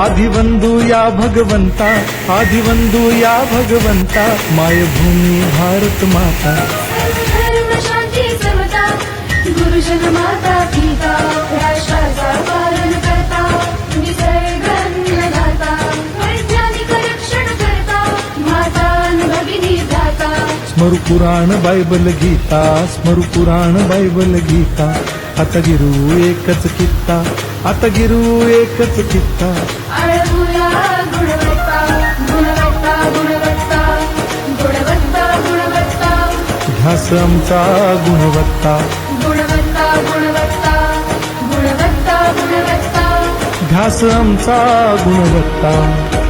आदिवंदू या भगवंता आदिवंदू या भगवंता मायभूमी भारत माता. धर्म शांती समता गुरुजन माता पिता राष्ट्राचा पालन करता निसर्ग अन्नदाता वैज्ञानिक रक्षण करता माता भगिनी भ्राता. स्मरु पुराण बायबल गीता स्मरु पुराण बायबल गीता. आता गिरू एकच कित्ता आता गिरू एकच गुणवत्ता ध्यास आमचा गुणवत्ता. ध्यास आमचा गुणवत्ता.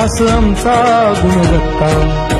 ध्यास आमचा गुणवत्ता.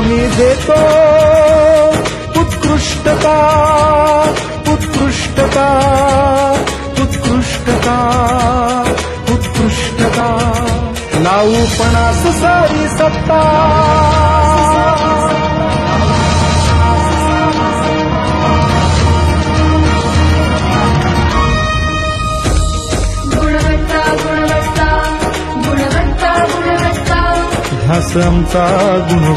हमी देतो उत्कृष्टता उत्कृष्टता उत्कृष्टता उत्कृष्टता. लावू पणास सारी सत्ता. गुणवत्ता गुणवत्ता गुणवत्ता गुणवत्ता. ध्यास आमचा गुण